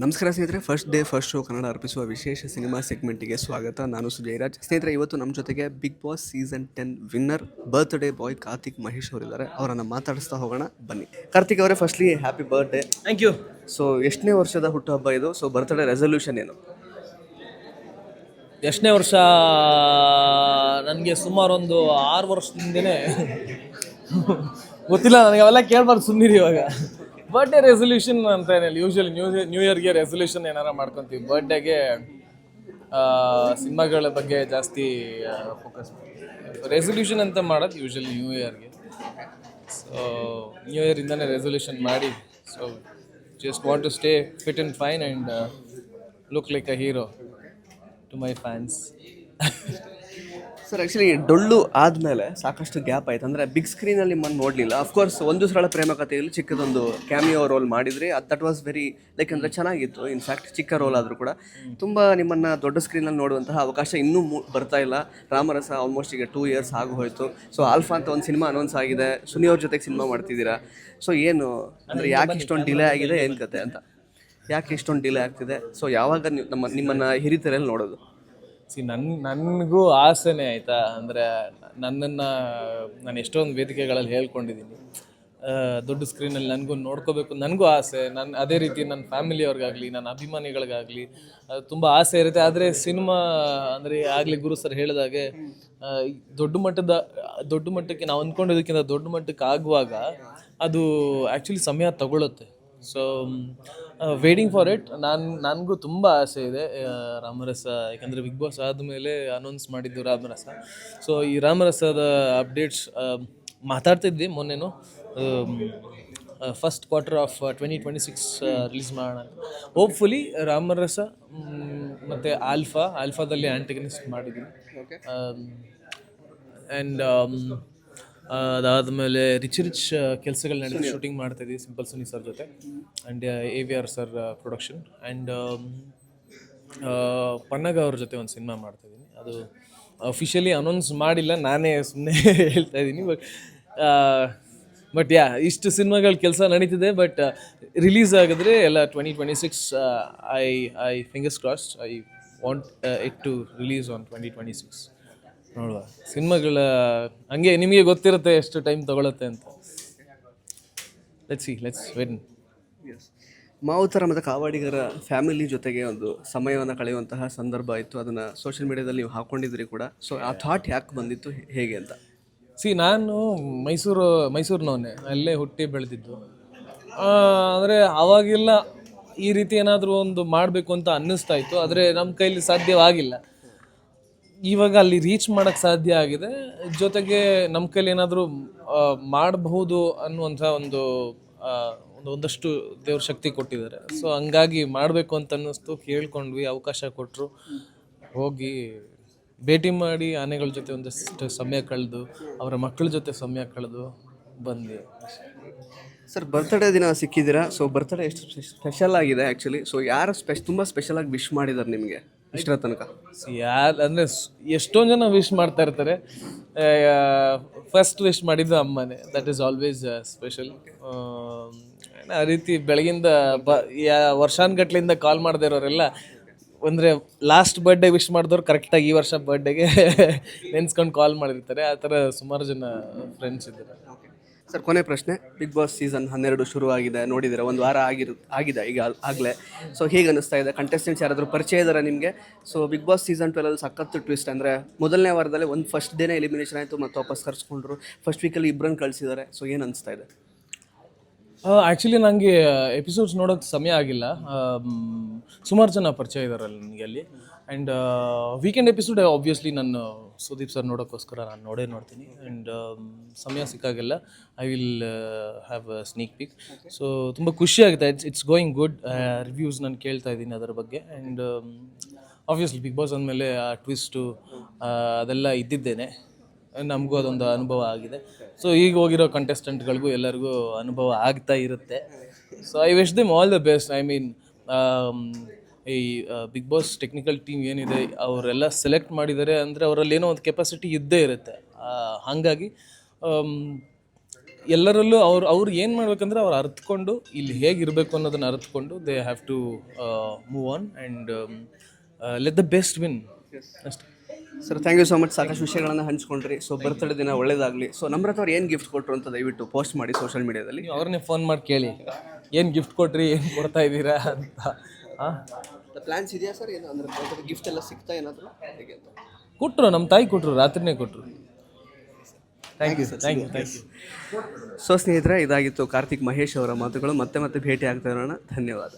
ನಮಸ್ಕಾರ ಸ್ನೇಹಿತರೆ first day first show Kannada ಅರ್ಪಿಸುವ ವಿಶೇಷ ಸಿನಿಮಾ ಸೆಗ್ಮೆಂಟಿಗೆ ಸ್ವಾಗತ. ನಾನು ಸುಜಯರಾಜ್ ಸ್ನೇಹಿತರೆ ಇವತ್ತು ನಮ್ಮ ಜೊತೆಗೆ Bigg Boss season ten winner birthday boy Karthik Mahesh ಅವರಿದ್ದಾರೆ. ಅವರನ್ನು ಮಾತಾಡಿಸ್ತಾ ಹೋಗೋಣ ಬನ್ನಿ. ಕಾರ್ತಿಕ್ ಅವರೇ firstly happy birthday thank you so ಎಷ್ಟನೇ ವರ್ಷದ ಹುಟ್ಟುಹಬ್ಬ ಇದು? ಸೊ ಬರ್ತ್ಡೇ ರೆಸಲ್ಯೂಷನ್ ಏನು? ಎಷ್ಟನೇ ವರ್ಷ? ನನಗೆ ಸುಮಾರು ಒಂದು ಆರು ವರ್ಷದಿಂದನೇ ಗೊತ್ತಿಲ್ಲ ನನಗೆ ಅವೆಲ್ಲ ಕೇಳ್ಬಾರ್ದು ಸುಮ್ಮನಿರಿ ಇವಾಗ. ಬರ್ಡೇ ರೆಸೊಲ್ಯೂಷನ್ ಅಂತ ಏನಿಲ್ಲ. ಯೂಶಲಿ ನ್ಯೂ ನ್ಯೂ ಇಯರ್ಗೆ ರೆಸೊಲ್ಯೂಷನ್ ಏನಾರ ಮಾಡ್ಕೊತೀವಿ. ಬರ್ಡೇಗೆ ಸಿನಿಮಾಗಳ ಬಗ್ಗೆ ಜಾಸ್ತಿ ಫೋಕಸ್ ರೆಸೊಲ್ಯೂಷನ್ ಅಂತ ಮಾಡೋದು ಯೂಶಲಿ ನ್ಯೂ ಇಯರ್ಗೆ ಸೊ ನ್ಯೂ ಇಯರಿಂದನೇ ರೆಸೊಲ್ಯೂಷನ್ ಮಾಡಿ. So just want to stay fit and fine and look like a hero to my fans sir actually ಡೊಳ್ಳು ಆದಮೇಲೆ ಸಾಕಷ್ಟು ಗ್ಯಾಪ್ ಆಯ್ತು. ಅಂದರೆ ಬಿಗ್ ಸ್ಕ್ರೀನಲ್ಲಿ ನಿಮ್ಮನ್ನು ನೋಡಲಿಲ್ಲ. ಅಫ್ಕೋರ್ಸ್ ಒಂದು ಸರಳ ಪ್ರೇಮ ಕಥೆಯಲ್ಲಿ ಚಿಕ್ಕದೊಂದು ಕ್ಯಾಮಿಯೋ ರೋಲ್ ಮಾಡಿದ್ರಿ ಅದು ದಟ್ ವಾಸ್ ವೆರಿ ಲೈಕ್ ಅಂದರೆ ಚೆನ್ನಾಗಿತ್ತು. ಇನ್ಫ್ಯಾಕ್ಟ್ ಚಿಕ್ಕ ರೋಲ್ ಆದರೂ ಕೂಡ. ತುಂಬ ನಿಮ್ಮನ್ನು ದೊಡ್ಡ ಸ್ಕ್ರೀನಲ್ಲಿ ನೋಡುವಂತಹ ಅವಕಾಶ ಇನ್ನೂ ಮೂ ಬರ್ತಾ ಇಲ್ಲ. ರಾಮರಸ ಆಲ್ಮೋಸ್ಟ್ ಈಗ ಟೂ ಇಯರ್ಸ್ ಆಗು ಹೋಯಿತು ಸೊ ಆಲ್ಫಾ ಅಂತ ಒಂದು ಸಿನಿಮಾ ಅನೌನ್ಸ್ ಆಗಿದೆ. ಸುನಿ ಅವ್ರ ಜೊತೆಗೆ ಸಿನಿಮಾ ಮಾಡ್ತಿದ್ದೀರಾ? ಸೊ ಏನು ಅಂದರೆ ಯಾಕೆ ಇಷ್ಟೊಂದು ಡಿಲೇ ಆಗಿದೆ? ಏನು ಕತೆ ಅಂತ. ಯಾಕೆ ಇಷ್ಟೊಂದು ಡಿಲೇ ಆಗ್ತಿದೆ? ಸೊ ಯಾವಾಗ ನೀವು ನಮ್ಮ ನಿಮ್ಮನ್ನು ಹಿರಿತರಲ್ಲಿ ನೋಡೋದು. ಸಿ, ನನ್, ನನಗೂ ಆಸೆನೇ ಆಯಿತಾ? ಅಂದರೆ ನನ್ನನ್ನು ನಾನು ಎಷ್ಟೊಂದು ವೇದಿಕೆಗಳಲ್ಲಿ ಹೇಳ್ಕೊಂಡಿದ್ದೀನಿ. ದೊಡ್ಡ ಸ್ಕ್ರೀನಲ್ಲಿ ನನಗೂ ನೋಡ್ಕೋಬೇಕು. ನನಗೂ ಆಸೆ. ನನ್ನ ಅದೇ ರೀತಿ ನನ್ನ ಫ್ಯಾಮಿಲಿಯವ್ರಿಗಾಗಲಿ ನನ್ನ ಅಭಿಮಾನಿಗಳಿಗಾಗಲಿ ತುಂಬ ಆಸೆ ಇರುತ್ತೆ. ಆದರೆ ಸಿನಿಮಾ ಅಂದರೆ ಆಗಲಿ ಗುರು ಸರ್ ಹೇಳಿದಾಗೆ ದೊಡ್ಡ ಮಟ್ಟದ, ದೊಡ್ಡ ಮಟ್ಟಕ್ಕೆ ನಾವು ಅಂದ್ಕೊಂಡಿದ್ದಕ್ಕಿಂತ ದೊಡ್ಡ ಮಟ್ಟಕ್ಕೆ ಆಗುವಾಗ ಅದು ಆ್ಯಕ್ಚುಲಿ ಸಮಯ ತಗೊಳುತ್ತೆ. ಸೊ ವೇಟಿಂಗ್ ಫಾರ್ ಇಟ್ ನಾನು ನನಗೂ ತುಂಬ ಆಸೆ ಇದೆ ರಾಮರಸ. ಯಾಕಂದರೆ ಬಿಗ್ ಬಾಸ್ ಆದಮೇಲೆ ಅನೌನ್ಸ್ ಮಾಡಿದ್ದು ರಾಮರಸ. ಸೊ ಈ ರಾಮರಸದ ಅಪ್ಡೇಟ್ಸ್ ಮಾತಾಡ್ತಿದ್ವಿ ಮೊನ್ನೆನೂ. First quarter of twenty twenty six release ಮಾಡೋಣ ಹೋಪ್ಫುಲಿ ರಾಮರಸ ಮತ್ತು ಆಲ್ಫಾ ಆಲ್ಫಾದಲ್ಲಿ ಆ್ಯಂಟಿಗನಿಸ್ಟ್ ಮಾಡಿದ್ದೀನಿ. ಆ್ಯಂಡ್ ಅದಾದಮೇಲೆ ರಿಚ್ ರಿಚ್ ಕೆಲಸಗಳು ನಡೆದು ಶೂಟಿಂಗ್ ಮಾಡ್ತಾ ಇದ್ದೀವಿ ಸಿಂಪಲ್ ಸುನಿ ಸರ್ ಜೊತೆ. And A V R sir production and Pannaga ಅವ್ರ ಜೊತೆ ಒಂದು ಸಿನಿಮಾ ಮಾಡ್ತಾ ಇದ್ದೀನಿ ಅದು ಅಫಿಷಿಯಲಿ ಅನೌನ್ಸ್ ಮಾಡಿಲ್ಲ ನಾನೇ ಸುಮ್ಮನೆ ಹೇಳ್ತಾ ಇದ್ದೀನಿ ಬಟ್ ಬಟ್ ಯಾ ಇಷ್ಟು ಸಿನಿಮಾಗಳ ಕೆಲಸ ನಡೀತಿದೆ ಬಟ್ ರಿಲೀಸ್ ಆಗಿದ್ರೆ ಎಲ್ಲ twenty twenty six I I fingers cross I want it to release on twenty twenty six ನೋಡುವ. ಸಿನಿಮಾಗಳ ಹಂಗೆ ನಿಮಗೆ ಗೊತ್ತಿರುತ್ತೆ ಎಷ್ಟು ಟೈಮ್ ತಗೊಳುತ್ತೆ ಅಂತ. ಲೆಟ್ಸ್ ಸಿ ಲೆಟ್ಸ್ ವೆನ್ ಮಾವುತರ ಮತ್ತು ಕಾವಾಡಿಗರ ಫ್ಯಾಮಿಲಿ ಜೊತೆಗೆ ಒಂದು ಸಮಯವನ್ನು ಕಳೆಯುವಂತಹ ಸಂದರ್ಭ ಇತ್ತು ಅದನ್ನು ಸೋಷಿಯಲ್ ಮೀಡಿಯಾದಲ್ಲಿ ನೀವು ಹಾಕೊಂಡಿದ್ರಿ ಕೂಡ. ಸೊ ಆ ಥಾಟ್ ಯಾಕೆ ಬಂದಿತ್ತು? ಹೇಗೆ ಅಂತ. ಸಿ ನಾನು ಮೈಸೂರು ಮೈಸೂರಿನವನೇ. ಅಲ್ಲೇ ಹುಟ್ಟಿ ಬೆಳೆದಿದ್ದು. ಅಂದರೆ ಅವಾಗೆಲ್ಲ ಈ ರೀತಿ ಏನಾದರೂ ಒಂದು ಮಾಡಬೇಕು ಅಂತ ಅನ್ನಿಸ್ತಾ ಇತ್ತು. ಆದರೆ ನಮ್ಮ ಕೈಲಿ ಸಾಧ್ಯವಾಗಿಲ್ಲ. ಇವಾಗ ಅಲ್ಲಿ ರೀಚ್ ಮಾಡೋಕ್ಕೆ ಸಾಧ್ಯ ಆಗಿದೆ. ಜೊತೆಗೆ ನಮ್ಮ ಕೈಲಿ ಏನಾದರೂ ಮಾಡಬಹುದು ಅನ್ನುವಂಥ ಒಂದು ಒಂದು ಒಂದಷ್ಟು ದೇವ್ರ ಶಕ್ತಿ ಕೊಟ್ಟಿದ್ದಾರೆ. ಸೊ ಹಂಗಾಗಿ ಮಾಡಬೇಕು ಅಂತ ಅನ್ನಿಸ್ತು. ಕೇಳ್ಕೊಂಡ್ವಿ, ಅವಕಾಶ ಕೊಟ್ಟರು ಹೋಗಿ ಭೇಟಿ ಮಾಡಿ ಆನೆಗಳ ಜೊತೆ ಒಂದಷ್ಟು ಸಮಯ ಕಳೆದು, ಅವರ ಮಕ್ಕಳ ಜೊತೆ ಸಮಯ ಕಳೆದು ಬಂದ್ವಿ. ಸರ್ ಬರ್ತ್ಡೇ ದಿನ ಸಿಕ್ಕಿದ್ದೀರಾ? ಸೊ ಬರ್ತ್ಡೇ ಎಷ್ಟು ಸ್ಪೆಷಲ್ ಆಗಿದೆ ಆ್ಯಕ್ಚುಲಿ ಸೊ ಯಾರು ಸ್ಪೆಷ್, ತುಂಬ ಸ್ಪೆಷಲಾಗಿ ವಿಶ್ ಮಾಡಿದ್ದಾರೆ ನಿಮಗೆ? ಇಷ್ಟರ ತನಕ? ಯಾರು ಅಂದರೆ ಎಷ್ಟೊಂದು ಜನ ವಿಶ್ ಮಾಡ್ತಾ ಇರ್ತಾರೆ. ಫಸ್ಟ್ ವಿಶ್ ಮಾಡಿದ್ದು ಅಮ್ಮನೇ. ದಟ್ ಈಸ್ ಆಲ್ವೇಸ್ ಸ್ಪೆಷಲ್ ಆ ರೀತಿ ಬೆಳಗಿಂದ ಬ ಯಾ ವರ್ಷಾನ್ಗಟ್ಲಿಂದ ಕಾಲ್ ಮಾಡದೇ ಇರೋರೆಲ್ಲ ಅಂದರೆ ಲಾಸ್ಟ್ ಬರ್ಡೇ ವಿಶ್ ಮಾಡಿದವ್ರು ಕರೆಕ್ಟಾಗಿ ಈ ವರ್ಷ ಬರ್ಡೇಗೆ ನೆನ್ಸ್ಕೊಂಡು ಕಾಲ್ ಮಾಡಿರ್ತಾರೆ. ಆ ಥರ ಸುಮಾರು ಜನ ಫ್ರೆಂಡ್ಸ್ ಇದ್ದಾರೆ. ಸರ್, ಕೊನೆ ಪ್ರಶ್ನೆ. ಬಿಗ್ ಬಾಸ್ ಸೀಸನ್ ಹನ್ನೆರಡು ಶುರು ಆಗಿದೆ ನೋಡಿದ್ದೀರಾ, ಒಂದು ವಾರ ಆಗಿರು, ಆಗಿದೆ ಈಗ ಆಗಲೇ. ಸೊ ಹೇಗೆ ಅನಿಸ್ತಾ ಇದೆ? ಕಂಟೆಸ್ಟೆಂಟ್ಸ್ ಯಾರಾದರೂ ಪರಿಚಯ ಇದ್ದಾರೆ ನಿಮಗೆ? ಸೊ ಬಿಗ್ ಬಾಸ್ ಸೀಸನ್ ಟ್ವೆಲಲ್ಲಿ ಸಖತ್ತು ಟ್ವಿಸ್ಟ್ ಅಂದರೆ ಮೊದಲನೇ ವಾರದಲ್ಲಿ ಒಂದು ಫಸ್ಟ್ ಡೇನೇ ಎಲಿಮಿನೇಷನ್ ಆಯಿತು ಮತ್ತು ವಾಪಸ್ ಕರ್ಸ್ಕೊಂಡ್ರು. ಫಸ್ಟ್ ವೀಕಲ್ಲಿ ಇಬ್ಬರನ್ನು ಕಳಿಸಿದ್ದಾರೆ ಸೊ ಏನು ಅನಿಸ್ತಾ ಇದೆ? ಆ್ಯಕ್ಚುಲಿ ನನಗೆ ಎಪಿಸೋಡ್ಸ್ ನೋಡೋಕ್ಕೆ ಸಮಯ ಆಗಿಲ್ಲ. ಸುಮಾರು ಜನ ಪರಿಚಯ ಇದ್ದಾರಲ್ಲ ನನಗೆ ಅಲ್ಲಿ. ಆ್ಯಂಡ್ ವೀಕೆಂಡ್ ಎಪಿಸೋಡ್ ಆಬ್ವಿಯಸ್ಲಿ ನಾನು ಸುದೀಪ್ ಸರ್ ನೋಡೋಕ್ಕೋಸ್ಕರ ನಾನು ನೋಡೇ ನೋಡ್ತೀನಿ. ಆ್ಯಂಡ್ ಸಮಯ ಸಿಕ್ಕಾಗೆಲ್ಲ I will have a sneak peek so ತುಂಬ ಖುಷಿ ಆಗುತ್ತೆ. It's it's going good reviews ನಾನು ಕೇಳ್ತಾ ಇದ್ದೀನಿ ಅದರ ಬಗ್ಗೆ. ಆ್ಯಂಡ್ ಆಬ್ವಿಯಸ್ಲಿ ಬಿಗ್ ಬಾಸ್ ಅಂದಮೇಲೆ ಆ ಟ್ವಿಸ್ಟು ಅದೆಲ್ಲ ಇದ್ದಿದ್ದೇನೆ. ನಮಗೂ ಅದೊಂದು ಅನುಭವ ಆಗಿದೆ. ಸೊ ಈಗ ಹೋಗಿರೋ ಕಂಟೆಸ್ಟೆಂಟ್ಗಳಿಗೂ ಎಲ್ಲರಿಗೂ ಅನುಭವ ಆಗ್ತಾ ಇರುತ್ತೆ. So I wish them all the best I mean ಈ ಬಿಗ್ ಬಾಸ್ ಟೆಕ್ನಿಕಲ್ ಟೀಮ್ ಏನಿದೆ ಅವರೆಲ್ಲ ಸೆಲೆಕ್ಟ್ ಮಾಡಿದ್ದಾರೆ ಅಂದರೆ ಅವರಲ್ಲಿ ಏನೋ ಒಂದು ಕೆಪಾಸಿಟಿ ಇದ್ದೇ ಇರುತ್ತೆ. ಹಾಗಾಗಿ ಎಲ್ಲರಲ್ಲೂ ಅವ್ರು ಅವ್ರು ಏನು ಮಾಡ್ಬೇಕಂದ್ರೆ ಅವ್ರು ಅರ್ಥಕೊಂಡು ಇಲ್ಲಿ ಹೇಗಿರಬೇಕು ಅನ್ನೋದನ್ನು ಅರ್ಥಕೊಂಡು they have to move on and let the best win ಅಷ್ಟೇ. Sir thank you so much ಸಾಕಷ್ಟು ವಿಷಯಗಳನ್ನು ಹಂಚ್ಕೊಂಡ್ರಿ. ಸೊ ಬರ್ತಡೇ ದಿನ ಒಳ್ಳೇದಾಗಲಿ. ಸೊ ನಮ್ರತ ಅವ್ರು ಏನು ಗಿಫ್ಟ್ ಕೊಟ್ಟರು ಅಂತ ದಯವಿಟ್ಟು ಪೋಸ್ಟ್ ಮಾಡಿ ಸೋಷಿಯಲ್ ಮೀಡಿಯಾದಲ್ಲಿ ಅವ್ರನ್ನೇ ಫೋನ್ ಮಾಡಿ ಕೇಳಿ. ಏನು ಗಿಫ್ಟ್ ಕೊಟ್ರಿ ಏನು ಕೊಡ್ತಾ ಇದ್ದೀರಾ ಅಂತ. ಪ್ಲಾನ್ಸ್ ಇದೆಯಾ ಸರ್ ಏನು ಅಂದ್ರೆ ಗಿಫ್ಟ್ ಎಲ್ಲ ಸಿಗ್ತಾ ಏನಾದರೂ? ಹೇಗೆ ಅಂತ? ಕೊಟ್ಟರು ನಮ್ಮ ತಾಯಿ ಕೊಟ್ಟರು ರಾತ್ರಿನೇ ಕೊಟ್ಟರು thank you sir thank you thank you so ಸ್ನೇಹಿತರೆ ಇದಾಗಿತ್ತು ಕಾರ್ತಿಕ್ ಮಹೇಶ್ ಅವರ ಮಾತುಗಳು. ಮತ್ತೆ ಮತ್ತೆ ಭೇಟಿ ಆಗ್ತಾ ಇರೋಣ. ಧನ್ಯವಾದ.